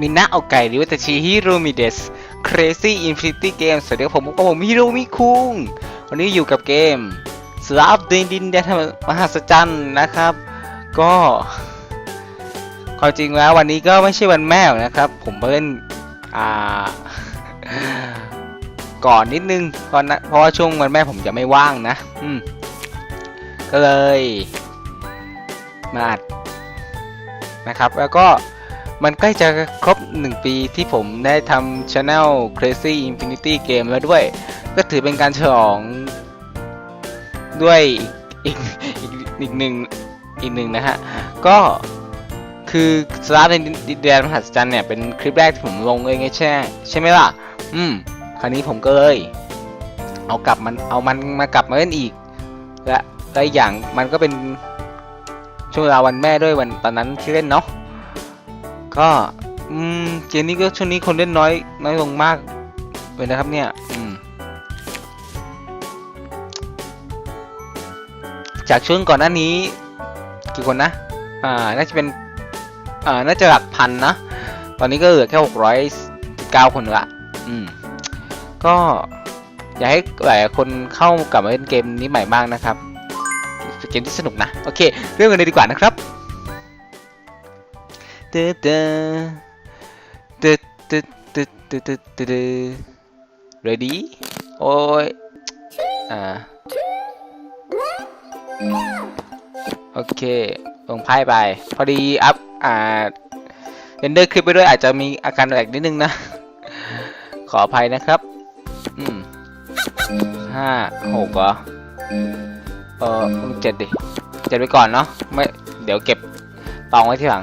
มินะเอาไก่หรือว่าตาชิฮิโรมิเดส Crazy Infinity Game สวัสดีครับผมกับผมฮิโรมิคุงวันนี้อยู่กับเกมสลาฟดินดินแดนมหัศจรรย์นะครับ ก็ความจริงแล้ววันนี้ก็ไม่ใช่วันแม่นะครับ ผมมาเล่นอ่าก่อนนิดนึงก่อนนะเพราะว่าช่วงวันแม่ผมจะไม่ว่างนะ อืมก็เลยมาอัดนะครับ แล้วก็ มันใกล้จะครบ 1 ปีที่ผมได้ทำ Channel Crazy Infinity Game แล้วด้วย ก็ถือเป็นการฉลอง ด้วยอีกอีกอีกหนึ่งอีกหนึ่งนะฮะ ก็คือสตาร์ในดินแดนมหัศจรรย์เนี่ย เป็นคลิปแรกที่ผมลงเองไงใช่ใช่ไหมล่ะ อืม คราวนี้ผมก็เลย เอากลับมันเอามันมากลับมาเล่นอีก และและอีกอย่างมันก็เป็นช่วงเวลาวันแม่ด้วยวันตอนนั้นที่เล่นเนาะ ก็อืมเกมนี้ก็ช่วงนี้คนเล่นน้อยน้อยลงมากเลยนะครับเนี่ยอืมจากช่วงก่อนหน้านี้ กี่คนนะอ่าน่าจะเป็นอ่าน่าจะหลักพันนะตอนนี้ก็เหลือแค่หกร้อยเก้าคนละอืมก็อยากให้หลายคนเข้ากลับมาเล่นเกมนี้ใหม่บ้างนะครับเป็นเกมที่สนุกนะ โอเค เริ่มกันเลยดีกว่านะครับ เด้อเด้อเด้อเด้อเด้อเด้อเด้อ ready โอ้ยอ่าโอเคลงไพ่ไป พอดีอัพอ่าเรนเดอร์คลิปไปด้วยอาจจะมีอาการแหลกนิดนึงนะ ขออภัยนะครับอืมห้าหกเหรอเออเจ็ดดิเจ็ดไปก่อนเนาะไม่เดี๋ยวเก็บตองไว้ที่หลัง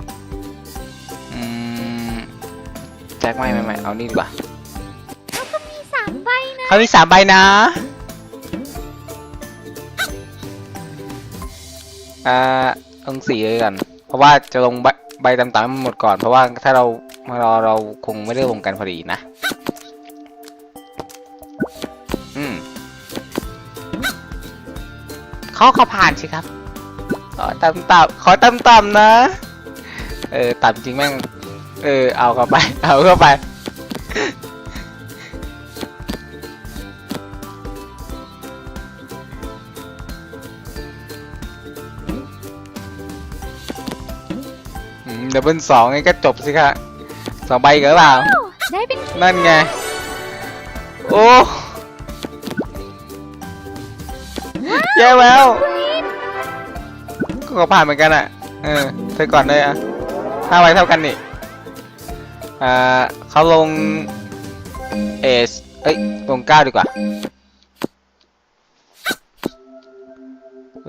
แจ็คไม่ไม่ไม่เอานี่ดีกว่ามีสามใบนะเขามีสามใบนะอ่าต้องสี่เลยกันเพราะว่าจะลงใบใบต่ำๆให้มันหมดก่อน เพราะว่าถ้าเราเราเราคงไม่ได้ลงกันพอดีนะ อืมเขาเขาผ่านสิครับขอต่ำต่ำขอต่ำต่ำๆนะ เออต่ำจริงแม่ง เออ เอาเข้าไป เอาเข้าไป เดับเบิลสองไงก็จบสิคะสองใบเหรอเปล่า ได้เป็นนั่นไง โอ้แย่แล้ว ก็ผ่านเหมือนกันอะ เออเธอก่อนเลยอะห้าใบเท่ากันนี่ อ่าเขาลงเอสเอ้ยลงเก้าดีกว่า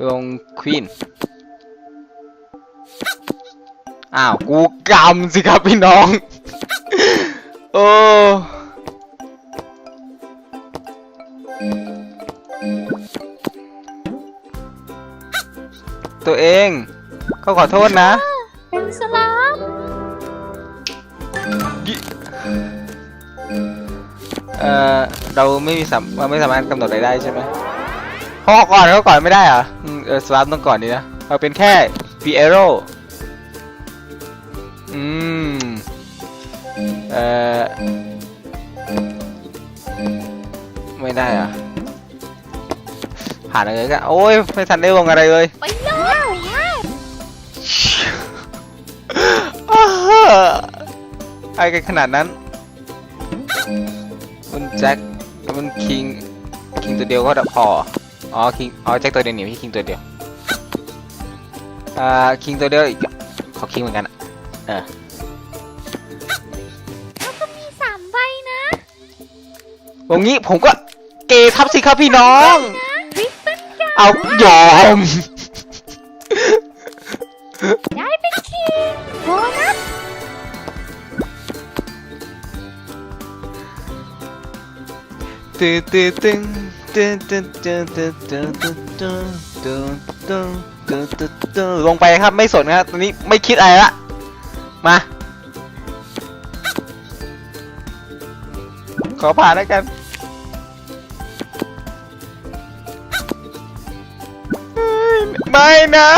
ลงควีนอ้าว กูกำสิครับพี่น้อง โอ้ตัวเองเขาขอโทษนะ เป็นสลา มเอ่อเราไม่มีสามเราไม่สามารถกำหนดอะไรได้ใช่ไหมเขาขอก่อนเขาก่อนไม่ได้เหรออืมเออสลามต้องก่อนดีนะเราเป็นแค่ฟีเอโรอืมเอ่อไม่ได้เหรอะผ่านเลยกันโอ้ยไม่ทันได้ลงอะไรเลย ไปเลยว้าว อ้าฮะอะไรกันขนาดนั้น คุณแจ็คคุณคิง คิงตัวเดียวก็พอ อ๋อ คิง อ๋อ แจ็คตัวเดียวหนีพี่คิงตัวเดียว อ่า คิงตัวเดียวอีกขอคิงเหมือนกันอะเออมีสามใบนะตรงนี้ผมก็เกทับสิครับพี่น้องริบบิ้นกันเอายอม ตึ๊ดตึ๊ดตึ๊ดตึ๊ดตึ๊ดตึ๊ดตึ๊ดตึ๊ดตึ๊ดตึ๊ดตึ๊ดตึ๊ดตึ๊ดตึ๊ดตึ๊ดลงไปครับไม่สนครับตอนนี้ไม่คิดอะไรละมาขอผ่านแล้วกันเฮ้ยไม่นะ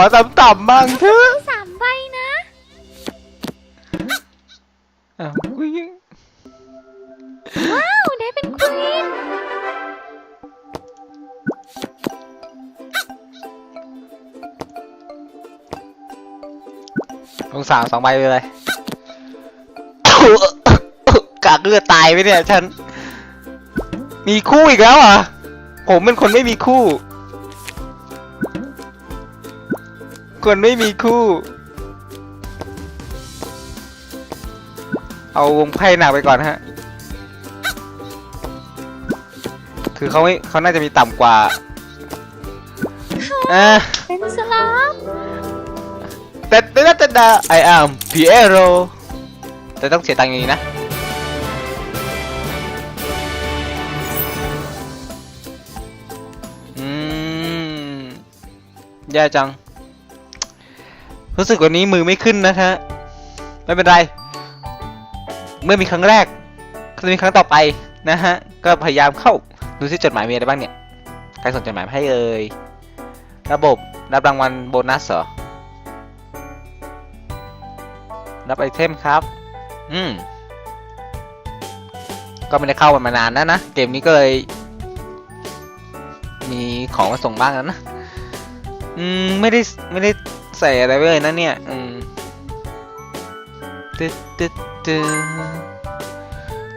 อต่ำๆบ้างเถอะสามใบนะอ้าวอุ๊ยว้าวได้เป็นควีนลงสามสองใบไปเลย กากเลือดตายไปเนี่ยฉัน มีคู่อีกแล้วเหรอะ ผมเป็นคนไม่มีคู่ คนไม่มีคู่ เอาวงไพ่หนักไปก่อนฮะ คือเขาไม่เขาน่าจะมีต่ำกว่าอะเป็นสลามแต่แต่แต่แต่ I am Piero แต่ต้องเสียตังค์อย่างนี้นะ อืมแย่จัง รู้สึกวันนี้มือไม่ขึ้นนะฮะ ไม่เป็นไร เมื่อมีครั้งแรก ก็จะมีครั้งต่อไปนะฮะ ก็พยายามเข้า ดูที่จดหมายมีอะไรบ้างเนี่ย ใครส่งจดหมายมาให้เอ่ย ระบบรับรางวัลโบนัสเหรอ รับไอเทมครับ อืม ก็ไม่ได้เข้ามันมานานแล้วนะ เกมนี้ก็เลย มีของมาส่งบ้างแล้วนะ อืม ไม่ได้ไม่ได้ ใส่อะไรไว้เลยนะเนี่ย อืมตึ๊ดตึ๊ดตึ๊ด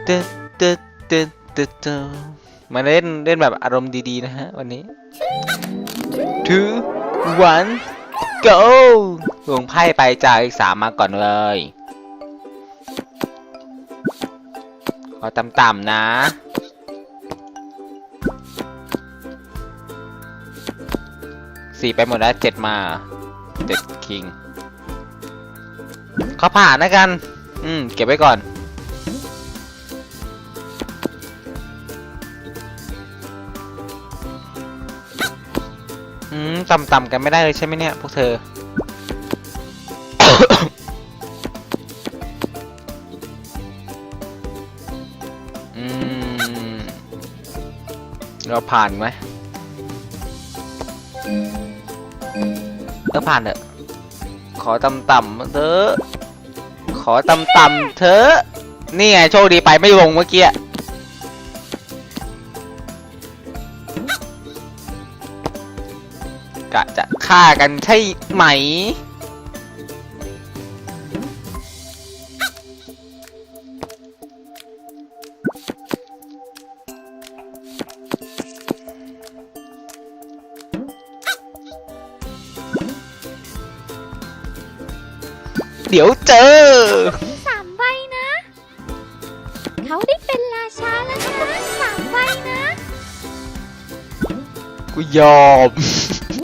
ตึ๊ดตึ๊ดตึ๊ดตึ๊ดตึ๊ดมาเล่นเล่นแบบอารมณ์ดีๆนะฮะ วันนี้ two one go ลงไพ่ไปจากอีกสามมาก่อนเลยขอต่ำๆนะสี่ไปหมดแล้วเจ็ดมา เจ็ดคิงเขาผ่านนะกัน อืม เก็บไว้ก่อน อืม ต่ำๆกันไม่ได้เลยใช่ไหมเนี่ย พวกเธอ อืม เราผ่านไหม ผ่านเถอะ ขอต่ำๆเถอะ ขอต่ำๆเถอะ นี่ไงโชคดีไปไม่ลงเมื่อกี้กะจะฆ่ากันใช่ไหม เดี๋ยวเจอสามใบนะ เขาได้เป็นราชาแล้วนะสามใบนะ กูยอม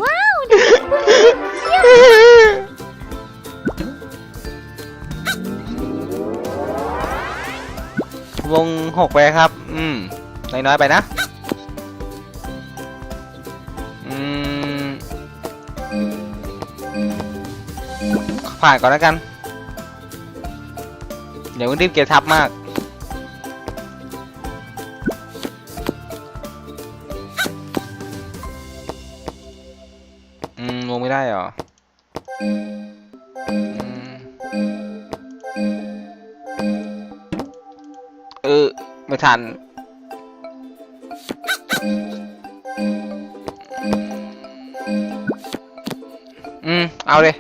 ว้าวได้เป็นควีนเยี่ยมวงหกไปครับ อืม น้อยๆไปนะ อืม ผ่านก่อนแล้วกัน เดี๋ยวรีบเก็บทับมาก อืม ลงไม่ได้เหรอเออ ไม่ทันอืม เอาเลย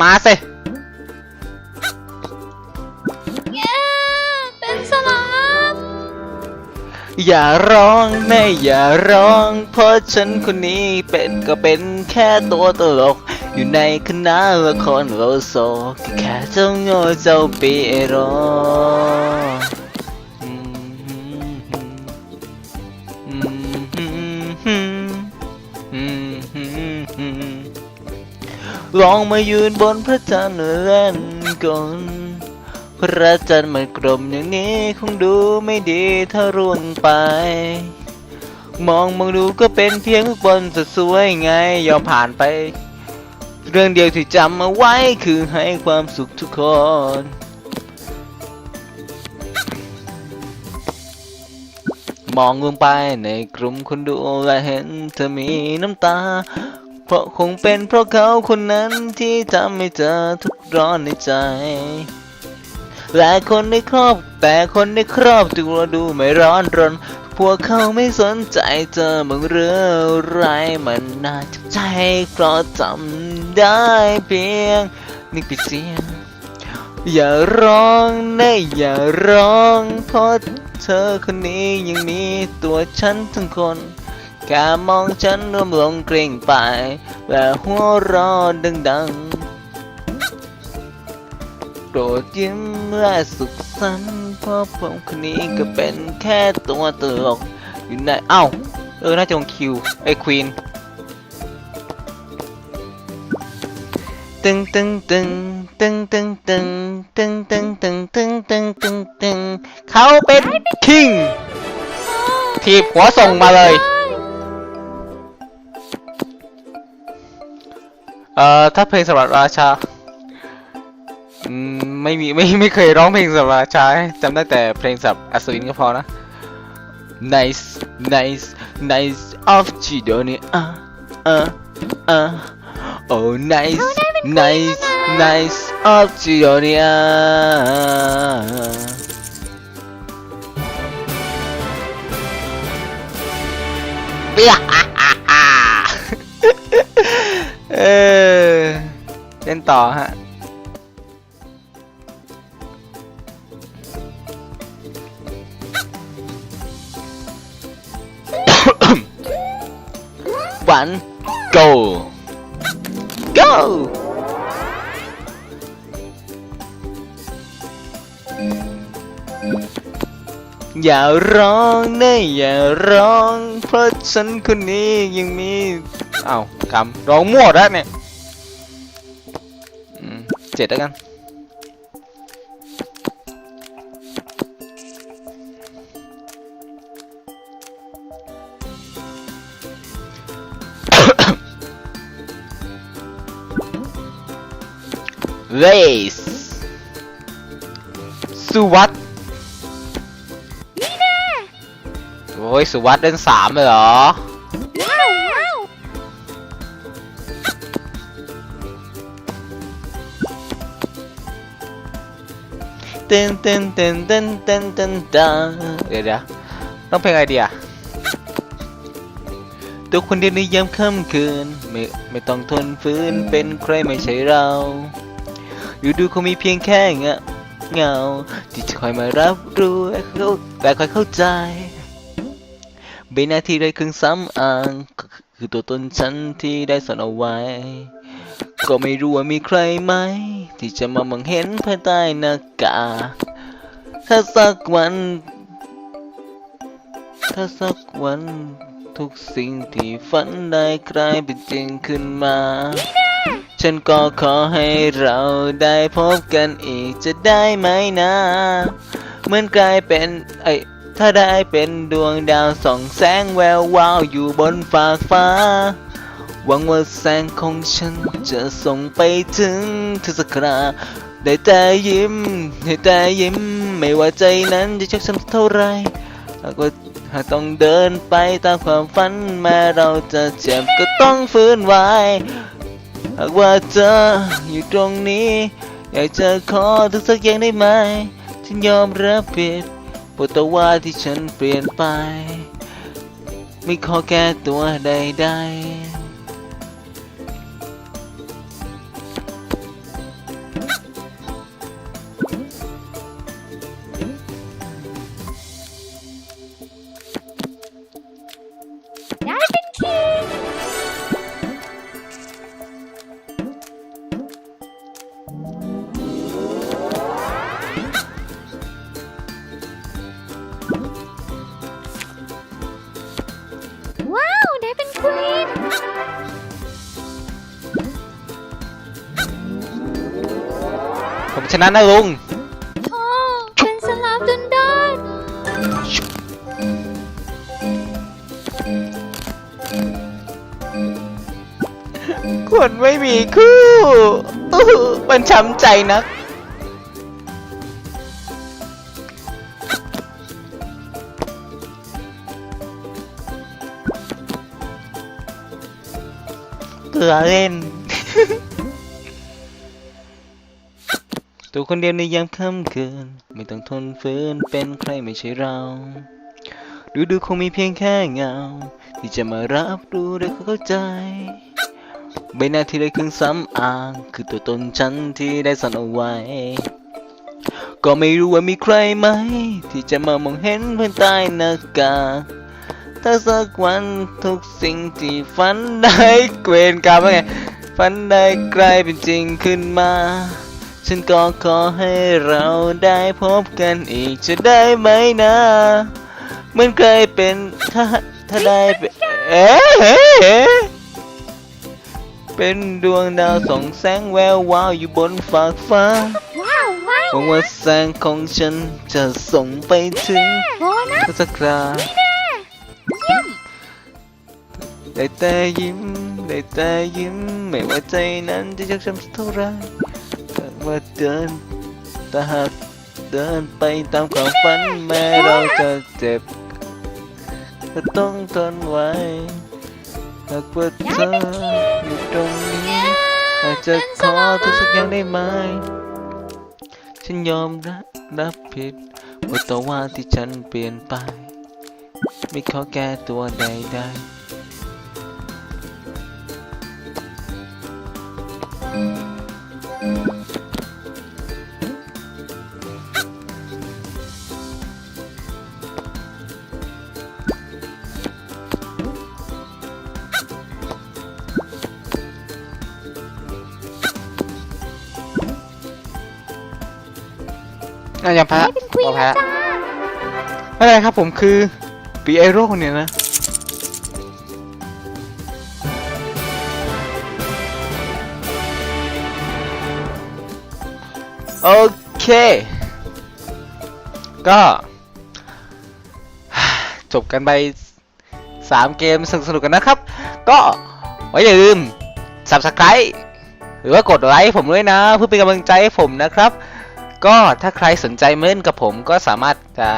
มาสิเย้เป็นสลามอย่าร้องแม่อย่าร้อง เพราะฉันคนนี้เป็นก็เป็นแค่ตัวตลก อยู่ในคณะละครโลโซก็แค่เจ้าโง่เจ้าปีโร ลองมายืนบนพระจันทร์เล่นก่อนพระจันทร์มันกลมอย่างนี้คงดูไม่ดีถ้าร่วงไป มองมองดูก็เป็นเพียงลูกบอลสสวยไงยอมผ่านไป เรื่องเดียวที่จำเอาไว้คือให้ความสุขทุกคนมองลงไปในกลุ่มคนดูและเห็นเธอมีน้ำตา เพราะคงเป็นเพราะเขาคนนั้นที่ทำให้เธอทุกข์ร้อนในใจ และคนในครอบแต่คนในครอบตัวดูไม่ร้อนรน พวกเขาไม่สนใจเธอมึงเรื่องไรมันน่าจะใจเพราะจำได้เพียงนี่ปิดเสียงอย่าร้องนะอย่าร้องเพราะเธอคนนี้ยังมีตัวฉันทั้งคน แค่มองฉันรวมลงเกรงไป และหัวเรอดังๆโปรดยิ้มและสุขสันต์เพราะผมคนนี้ก็เป็นแค่ตัวตลกอยู่ในเอ้า เออ น่าจะของคิว ไอ้ควีนตึงตึงตึงตึงตึงตึงตึงตึงตึงตึงตึงตึงตึงเขาเป็นคิงทีบหัวส่งมาเลย เอ่อถ้าเพลงสำหรับราชาอืมไม่มีไม่ไม่เคยร้องเพลงสำหรับราชาจำได้แต่เพลงสำหรับอัศวินก็พอนะ nice nice nice of Chidonia อะอะอะ oh nice nice nice of Chidonia เปี้ย เออเล่นต่อฮะ One go go อย่าร้องนะอย่าร้อง เพราะฉันคนนี้ยังมี อ้ากำร้องมั่วแล้วเนี่ยอืมเจ็ดแล้วกันเลสสุวัตโอ้ยสุวัตเล่นสามเลยเหรอ เต้นเต้นเต้นเต้นเต้นเต้นเต้นเดี๋ยวเดี๋ยวต้องเพลงอะไรดีอะตัวคนเดียวในยามค่ำคืน ไม่ไม่ต้องทนฝืนเป็นใครไม่ใช่เรา อยู่ดูคงมีเพียงแค่เงาเงา ที่จะคอยมารับรู้และคอยเข้าใจใบหน้าที่ได้ครึ่งซ้ำอ่างคือตัวตนฉันที่ได้สอนเอาไว้ ก็ไม่รู้ว่ามีใครไหม ที่จะมามองเห็นภายใต้หน้ากากถ้าสักวัน ถ้าสักวัน ทุกสิ่งที่ฝันได้กลายเป็นจริงขึ้นมา ฉันก็ขอให้เราได้พบกันอีกจะได้ไหมนะเหมือนกลายเป็นไอยถ้าได้เป็นดวงดาวส่องแสงแวววาวอยู่บนฟากฟ้า หวังว่าแสงของฉันจะส่งไปถึงเธอสักคราได้แต่ยิ้มได้แต่ยิ้ม ไม่ว่าใจนั้นจะชอกช้ำเท่าไรหากว่าหากต้องเดินไปตามความฝันแม้เราจะเจ็บก็ต้องฟื้นไหวหากว่าเธออยู่ตรงนี้ อยากจะขอทุกสักอย่างได้ไหม ฉันยอมรับผิดปรดแต่ว่าที่ฉันเปลี่ยนไป ไม่ขอแก้ตัวใดๆ ได้เป็นคิง ว้าว ได้เป็นคีน ผมชนะนะลุง คนไม่มีคู่มันช้ำใจนัก เกลือเล่น ตัวคนเดียวในยามค่ำคืน ไม่ต้องทนฝืนเป็นใครไม่ใช่เรา ดูดูคงมีเพียงแค่เงา ที่จะมารับรู้และเข้าใจ ใบหน้าที่ได้ครื่องสำอ่าง คือตัวตนฉันที่ได้สั่นเอาไว้ ก็ไม่รู้ว่ามีใครไหม ที่จะมามองเห็นเพื่อนใต้หน้ากากถ้าสักวันทุกสิ่งที่ฝันได้เกวนกรรมว่าไงฝันได้กลายเป็นจริงขึ้นมา ฉันก็ขอให้เราได้พบกันอีกจะได้ไหมนะ เหมือนเคยเป็นถ้า ถ้าได้เป็นเอ๊ะเอ๊ะเอ๊ะเป็นดวงดาวส่องแสงแวววาวอยู่บนฟากฟ้าว้าวว้าวหวังว่าแสงของฉันจะส่งไปถึงโบนัสสักคราเยี่ยมได้แต่ยิ้มได้แต่ยิ้มไม่ว่าใจนั้นจะยากช้ำสักเท่าไรแต่ว่าเดินแต่หากเดินไปตามความฝันแม้เราจะเจ็บ ก็ต้องทนไว้หากว่าเธออยู่ตรงนี้อาจจะขอเธอสักอย่างได้ไหมฉันยอมรับรับผิดว่าต่อว่าที่ฉันเปลี่ยนไป ไม่ขอแก้ตัวใดๆ อะยังแพ้ให้เป็นควีนก็แพ้นะจ้าไม่เป็นไรครับผมคือปีไอโร่เนี่ยนะโอเค ก็ จบกันไปสามเกมสนุกๆกันนะครับ ก็ไว้อย่าลืม subscribe หรือว่ากดไลค์ผมด้วยนะ เพื่อเป็นกำลังใจให้ผมนะครับ ก็ถ้าใครสนใจมาเล่นกับผมก็สามารถจะ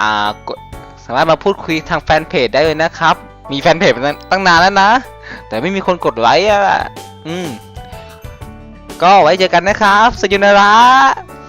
อ่าสามารถมาพูดคุยทางแฟนเพจได้เลยนะครับ มีแฟนเพจตั้งนานแล้วนะ แต่ไม่มีคนกดไลค์อะ อืม ก็ไว้เจอกันนะครับสยุนาระ